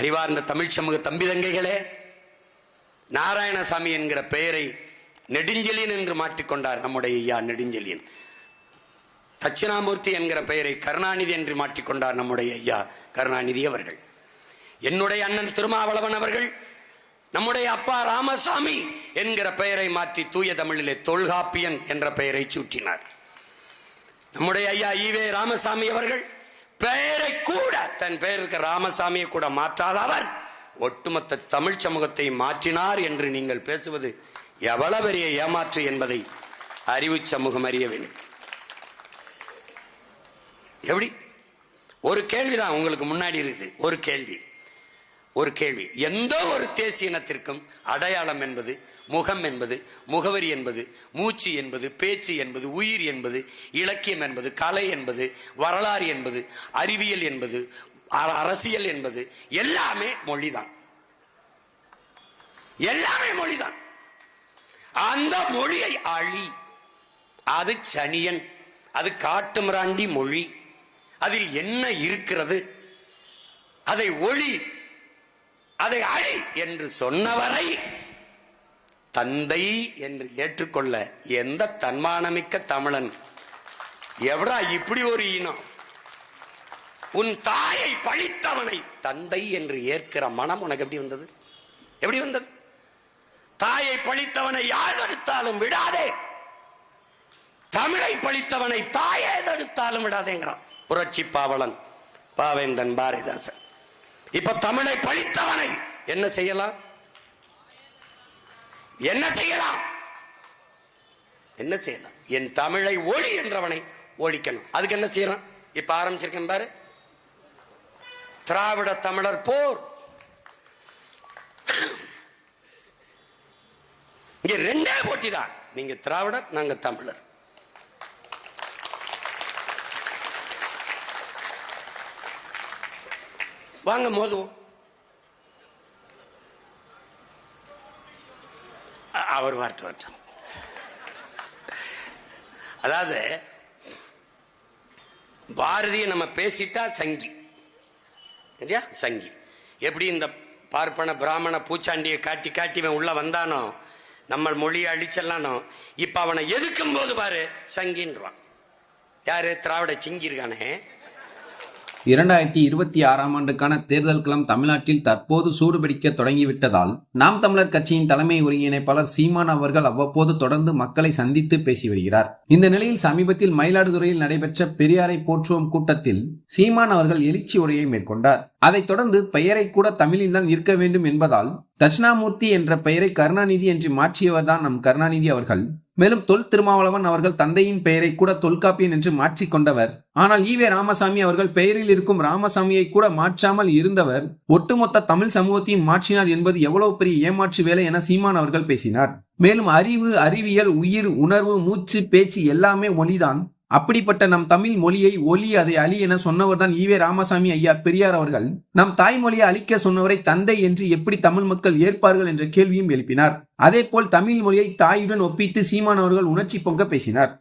அறிவார்ந்த தமிழ் சமூக தம்பி தங்கைகளே நாராயணசாமி என்கிற பெயரை நெடுஞ்செலியன் என்று மாற்றிக்கொண்டார் நம்முடைய ஐயா நெடுஞ்செலியன் தட்சிணாமூர்த்தி என்கிற பெயரை கருணாநிதி என்று மாற்றிக்கொண்டார் நம்முடைய ஐயா கருணாநிதி அவர்கள். என்னுடைய அண்ணன் திருமாவளவன் அவர்கள் நம்முடைய அப்பா ராமசாமி என்கிற பெயரை மாற்றி தூய தமிழிலே தொல்காப்பியன் என்ற பெயரை சூட்டினார். நம்முடைய ஐயா ஈவே ராமசாமி அவர்கள் பெயர் தன் பெயருக்கு ராமசாமியை கூட மாற்றாத அவர்? ஒட்டுமொத்த தமிழ் சமூகத்தை மாற்றினார் என்று நீங்கள் பேசுவது எவ்வளவு பெரிய ஏமாற்று என்பதை அறிவு சமூகம் அறிய வேண்டும். எப்படி? ஒரு கேள்விதான் உங்களுக்கு முன்னாடி இருக்குது. ஒரு கேள்வி. ஒரு கேள்வி. எந்த ஒரு தேசிய இனத்திற்கும் அடையாளம் என்பது முகம் என்பது முகவரி என்பது மூச்சு என்பது பேச்சு என்பது உயிர் என்பது இலக்கியம் என்பது கலை என்பது வரலாறு என்பது அறிவியல் என்பது அரசியல் என்பது எல்லாமே மொழிதான். எல்லாமே மொழிதான். அந்த மொழியை அழி அது சனியன் அது காட்டுமிராண்டி மொழி அதில் என்ன இருக்கிறது அதை ஒளி அதை அழி என்று சொன்னவரை தந்தை என்று ஏற்றுக்கொள்ள எந்த தன்மானமிக்க தமிழன்? எவரா இப்படி ஒரு இனம்? உன் தாயை பழித்தவனை. தந்தை என்று ஏற்கிற மனம் உனக்கு எப்படி வந்தது? எப்படி வந்தது? தாயை பழித்தவனை யார் தடுத்தாலும் விடாதே. தமிழை பழித்தவனை தாயே தடுத்தாலும் விடாதேங்கிறான். புரட்சி பாவலன் பாவேந்தன் பாரதிதாசன். இப்ப தமிழை பழித்தவனை என்ன செய்யலாம்? என்ன செய்யலாம்? என்ன செய்யலாம்? என் தமிழை ஒளி என்றவனை ஒழிக்கணும். அதுக்கு என்ன செய்யறான்? இப்ப ஆரம்பிச்சிருக்கேன் பாரு. திராவிட தமிழர் போர். இங்க ரெண்டே போட்டி தான். நீங்க திராவிடர் நாங்க தமிழர். வாங்க மோதுவோம். அவர் வாட்டு வரட்டும். அதாவது பாரதியை நம்ம பேசிட்டா சங்கி. இல்லையா சங்கி. எப்படி இந்த பார்ப்பன பிராமண பூச்சாண்டியை காட்டி காட்டி இவன் உள்ள வந்தானோ நம்ம மொழியை அழிச்சல்லானோ இப்ப அவனை எதுக்கும் போது பாரு சங்கின்றான். யாரு? திராவிட சிங்கி இருக்கானே. இரண்டாயிரத்தி இருபத்தி ஆறாம் ஆண்டுக்கான தேர்தல் களம் தமிழ்நாட்டில் தற்போது சூடுபிடிக்க தொடங்கிவிட்டதால் நாம் தமிழர் கட்சியின் தலைமை ஒருங்கிணைப்பாளர் சீமான் அவர்கள் அவ்வப்போது தொடர்ந்து மக்களை சந்தித்து பேசி வருகிறார். இந்த நிலையில் சமீபத்தில் மயிலாடுதுறையில் நடைபெற்ற பெரியாரை போற்றுவோம் கூட்டத்தில் சீமான் அவர்கள் எழுச்சி உரையை மேற்கொண்டார். அதைத் தொடர்ந்து பெயரை கூட தமிழில்தான் இருக்க வேண்டும் என்பதால் தட்சிணாமூர்த்தி என்ற பெயரை கருணாநிதி என்று மாற்றியவர்தான் நம் கருணாநிதி அவர்கள். மேலும் தொல் திருமாவளவன் அவர்கள் தந்தையின் பெயரை கூட தொல்காப்பியன் என்று மாற்றிக் கொண்டவர். ஆனால் ஈவே ராமசாமி அவர்கள் பெயரில் இருக்கும் ராமசாமியை கூட மாற்றாமல் இருந்தவர். ஒட்டுமொத்த தமிழ் சமூகத்தையும் மாற்றினார் என்பது எவ்வளவு பெரிய ஏமாற்று வேலை என சீமான் அவர்கள் பேசினார். மேலும் அறிவு அறிவியல் உயிர் உணர்வு மூச்சு பேச்சு எல்லாமே ஒளிதான் அப்படிப்பட்ட நம் தமிழ் மொழியை ஒலி அதை அழி என சொன்னவர்தான் ஈவே ராமசாமி ஐயா பெரியார் அவர்கள். நம் தாய்மொழியை அழிக்க சொன்னவரை தந்தை என்று எப்படி தமிழ் மக்கள் ஏற்பார்கள் என்ற கேள்வியும் எழுப்பினார். அதேபோல் தமிழ் மொழியை தாயுடன் ஒப்பித்து சீமான் அவர்கள் உணர்ச்சி பொங்க பேசினார்.